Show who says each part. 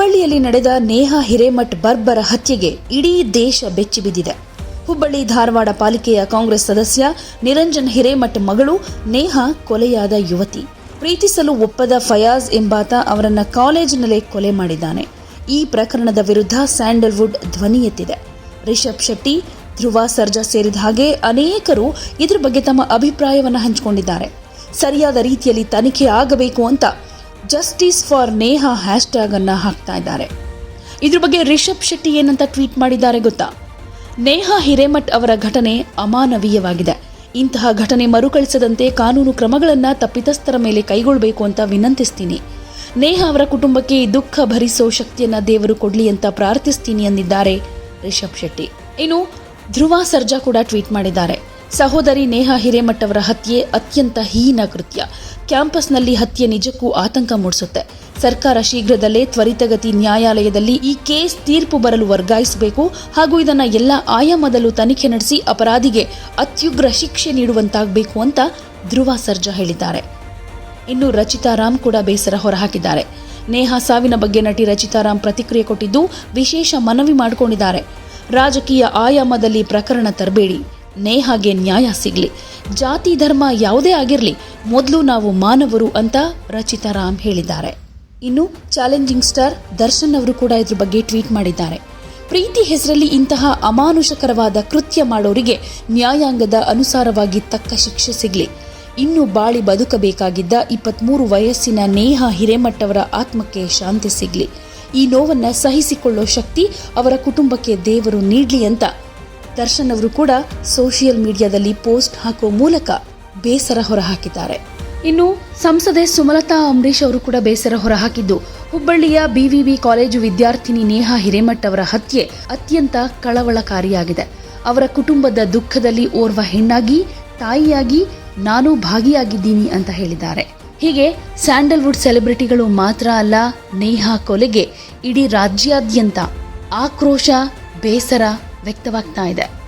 Speaker 1: ಹುಬ್ಬಳ್ಳಿಯಲ್ಲಿ ನಡೆದ ನೇಹಾ ಹಿರೇಮಠ್ ಬರ್ಬರ ಹತ್ಯೆಗೆ ಇಡೀ ದೇಶ ಬೆಚ್ಚಿಬಿದ್ದಿದೆ ಹುಬ್ಬಳ್ಳಿ ಧಾರವಾಡ ಪಾಲಿಕೆಯ ಕಾಂಗ್ರೆಸ್ ಸದಸ್ಯ ನಿರಂಜನ್ ಹಿರೇಮಠ್ ಮಗಳು ನೇಹಾ ಕೊಲೆಯಾದ ಯುವತಿ. ಪ್ರೀತಿಸಲು ಒಪ್ಪದ ಫಯಾಜ್ ಎಂಬಾತ ಅವರನ್ನ ಕಾಲೇಜಿನಲ್ಲೇ ಕೊಲೆ ಮಾಡಿದ್ದಾನೆ. ಈ ಪ್ರಕರಣದ ವಿರುದ್ಧ ಸ್ಯಾಂಡಲ್ವುಡ್ ಧ್ವನಿ ಎತ್ತಿದೆ. ರಿಷಬ್ ಶೆಟ್ಟಿ, ಧ್ರುವ ಸರ್ಜಾ ಸೇರಿದ ಹಾಗೆ ಅನೇಕರು ಇದರ ಬಗ್ಗೆ ತಮ್ಮ ಅಭಿಪ್ರಾಯವನ್ನು ಹಂಚಿಕೊಂಡಿದ್ದಾರೆ. ಸರಿಯಾದ ರೀತಿಯಲ್ಲಿ ತನಿಖೆ ಆಗಬೇಕು ಅಂತ ಜಸ್ಟಿಸ್ ಫಾರ್ ನೇಹಾ ಹ್ಯಾಶ್ಟ್ಯಾಗ್ ಅನ್ನ ಹಾಕ್ತಾ ಇದ್ದಾರೆ. ಇದ್ರ ಬಗ್ಗೆ ರಿಷಬ್ ಶೆಟ್ಟಿ ಏನಂತ ಟ್ವೀಟ್ ಮಾಡಿದ್ದಾರೆ ಗೊತ್ತಾ? ನೇಹಾ ಹಿರೇಮಠ್ ಅವರ ಘಟನೆ ಅಮಾನವೀಯವಾಗಿದೆ. ಇಂತಹ ಘಟನೆ ಮರುಕಳಿಸದಂತೆ ಕಾನೂನು ಕ್ರಮಗಳನ್ನ ತಪ್ಪಿತಸ್ಥರ ಮೇಲೆ ಕೈಗೊಳ್ಳಬೇಕು ಅಂತ ವಿನಂತಿಸ್ತೀನಿ. ನೇಹಾ ಅವರ ಕುಟುಂಬಕ್ಕೆ ದುಃಖ ಭರಿಸೋ ಶಕ್ತಿಯನ್ನ ದೇವರು ಕೊಡ್ಲಿ ಅಂತ ಪ್ರಾರ್ಥಿಸ್ತೀನಿ ಎಂದಿದ್ದಾರೆ ರಿಷಬ್ ಶೆಟ್ಟಿ. ಇನ್ನು ಧ್ರುವ ಸರ್ಜಾ ಕೂಡ ಟ್ವೀಟ್ ಮಾಡಿದ್ದಾರೆ. ಸಹೋದರಿ ನೇಹಾ ಹಿರೇಮಠ್ ಅವರ ಹತ್ಯೆ ಅತ್ಯಂತ ಹೀನ ಕೃತ್ಯ. ಕ್ಯಾಂಪಸ್ನಲ್ಲಿ ಹತ್ಯೆ ನಿಜಕ್ಕೂ ಆತಂಕ ಮೂಡಿಸುತ್ತೆ. ಸರ್ಕಾರ ಶೀಘ್ರದಲ್ಲೇ ತ್ವರಿತಗತಿ ನ್ಯಾಯಾಲಯದಲ್ಲಿ ಈ ಕೇಸ್ ತೀರ್ಪು ಬರಲು ವರ್ಗಾಯಿಸಬೇಕು ಹಾಗೂ ಇದನ್ನು ಎಲ್ಲ ಆಯಾಮದಲ್ಲೂ ತನಿಖೆ ನಡೆಸಿ ಅಪರಾಧಿಗೆ ಅತ್ಯುಗ್ರ ಶಿಕ್ಷೆ ನೀಡುವಂತಾಗಬೇಕು ಅಂತ ಧ್ರುವ ಸರ್ಜಾ ಹೇಳಿದ್ದಾರೆ. ಇನ್ನು ರಚಿತಾ ರಾಮ್ ಕೂಡ ಬೇಸರ ಹೊರಹಾಕಿದ್ದಾರೆ. ನೇಹಾ ಸಾವಿನ ಬಗ್ಗೆ ನಟಿ ರಚಿತಾ ರಾಮ್ ಪ್ರತಿಕ್ರಿಯೆ ಕೊಟ್ಟಿದ್ದು ವಿಶೇಷ ಮನವಿ ಮಾಡಿಕೊಂಡಿದ್ದಾರೆ. ರಾಜಕೀಯ ಆಯಾಮದಲ್ಲಿ ಪ್ರಕರಣ ತರಬೇಡಿ. ನೇಹಾಗೆ ನ್ಯಾಯ ಸಿಗ್ಲಿ. ಜಾತಿ ಧರ್ಮ ಯಾವುದೇ ಆಗಿರಲಿ, ಮೊದಲು ನಾವು ಮಾನವರು ಅಂತ ರಚಿತಾ ರಾಮ್ ಹೇಳಿದ್ದಾರೆ. ಇನ್ನು ಚಾಲೆಂಜಿಂಗ್ ಸ್ಟಾರ್ ದರ್ಶನ್ ಅವರು ಕೂಡ ಇದ್ರ ಬಗ್ಗೆ ಟ್ವೀಟ್ ಮಾಡಿದ್ದಾರೆ. ಪ್ರೀತಿ ಹೆಸರಲ್ಲಿ ಇಂತಹ ಅಮಾನುಷಕರವಾದ ಕೃತ್ಯ ಮಾಡೋರಿಗೆ ನ್ಯಾಯಾಂಗದ ಅನುಸಾರವಾಗಿ ತಕ್ಕ ಶಿಕ್ಷೆ ಸಿಗಲಿ. ಇನ್ನು ಬಾಳಿ ಬದುಕಬೇಕಾಗಿದ್ದ ಇಪ್ಪತ್ಮೂರು ವಯಸ್ಸಿನ ನೇಹಾ ಹಿರೇಮಠವರ ಆತ್ಮಕ್ಕೆ ಶಾಂತಿ ಸಿಗಲಿ. ಈ ನೋವನ್ನು ಸಹಿಸಿಕೊಳ್ಳೋ ಶಕ್ತಿ ಅವರ ಕುಟುಂಬಕ್ಕೆ ದೇವರು ನೀಡಲಿ ಅಂತ ದರ್ಶನ್ ಅವರು ಕೂಡ ಸೋಷಿಯಲ್ ಮೀಡಿಯಾದಲ್ಲಿ ಪೋಸ್ಟ್ ಹಾಕುವ ಮೂಲಕ ಬೇಸರ ಹೊರಹಾಕಿದ್ದಾರೆ. ಇನ್ನು ಸಂಸದೆ ಸುಮಲತಾ ಅಂಬರೀಶ್ ಅವರು ಕೂಡ ಬೇಸರ ಹೊರಹಾಕಿದ್ದು, ಹುಬ್ಬಳ್ಳಿಯ ಬಿವಿವಿ ಕಾಲೇಜು ವಿದ್ಯಾರ್ಥಿನಿ ನೇಹಾ ಹಿರೇಮಠ್ ಅವರ ಹತ್ಯೆ ಅತ್ಯಂತ ಕಳವಳಕಾರಿಯಾಗಿದೆ. ಅವರ ಕುಟುಂಬದ ದುಃಖದಲ್ಲಿ ಓರ್ವ ಹೆಣ್ಣಾಗಿ, ತಾಯಿಯಾಗಿ ನಾನು ಭಾಗಿಯಾಗಿದ್ದೀನಿ ಅಂತ ಹೇಳಿದ್ದಾರೆ. ಹೀಗೆ ಸ್ಯಾಂಡಲ್ವುಡ್ ಸೆಲೆಬ್ರಿಟಿಗಳು ಮಾತ್ರ ಅಲ್ಲ, ನೇಹಾ ಕೊಲೆಗೆ ಇಡೀ ರಾಜ್ಯಾದ್ಯಂತ ಆಕ್ರೋಶ, ಬೇಸರ ವ್ಯಕ್ತವಾಗ್ತಾ ಇದೆ.